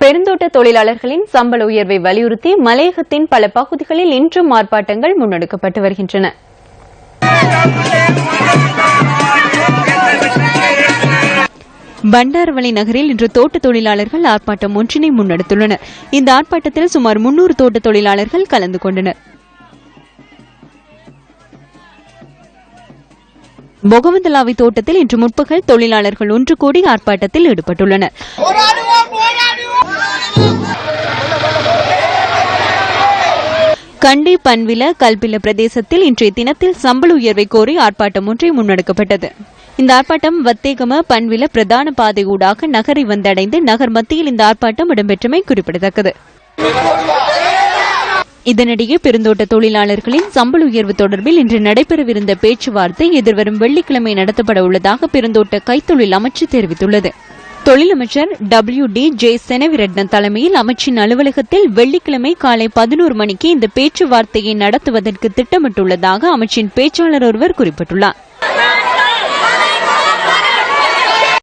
பெருந்தோட்ட தொழிலாளர்களின் சம்பள உயர்வை வலியுறுத்தி மலையகத்தின் பல பகுதிகளில் இன்றும் ஆர்ப்பாட்டங்கள் முன்னெடுக்கப்பட்டு வருகின்றன. பண்டாரவளை நகரில் இன்று தோட்ட தொழிலாளர்கள் ஆர்ப்பாட்டம் ஒன்றினை முன்னெடுத்துள்ளனர். இந்த ஆர்ப்பாட்டத்தில் சுமார் முன்னூறு தோட்ட தொழிலாளர்கள் கலந்து கொண்டனர். பொகவந்தலாவை தோட்டத்தில் இன்று முற்பகல் தொழிலாளர்கள் ஒன்று கூடி ஆர்ப்பாட்டத்தில் ஈடுபட்டுள்ளனர். கண்டி பன்வில கல்பில பிரதேசத்தில் இன்றைய தினத்தில் சம்பள உயர்வை கோரி ஆர்ப்பாட்டம் ஒன்றை முன்னெடுக்கப்பட்டது. இந்த ஆர்ப்பாட்டம் வத்தேகம பன்வில பிரதான பாதை ஊடாக நகரை வந்தடைந்து நகர் மத்தியில் இந்த ஆர்ப்பாட்டம் இடம்பெற்றமை குறிப்பிடத்தக்கது. இதனிடையே பெருந்தோட்ட தொழிலாளர்களின் சம்பள உயர்வு தொடர்பில் இன்று நடைபெறவிருந்த பேச்சுவார்த்தை எதிர்வரும் வெள்ளிக்கிழமை நடத்தப்பட உள்ளதாக பெருந்தோட்ட கைத்தொழில் அமைச்சு தெரிவித்துள்ளது. தொழிலமைச்சர் டபிள்யூ டி ஜே செனவிரட்ன தலைமையில் அமைச்சின் அலுவலகத்தில் வெள்ளிக்கிழமை காலை பதினோரு மணிக்கு இந்த பேச்சுவார்த்தையை நடத்துவதற்கு திட்டமிட்டுள்ளதாக அமைச்சின் பேச்சாளர் ஒருவர் குறிப்பிட்டுள்ளார்.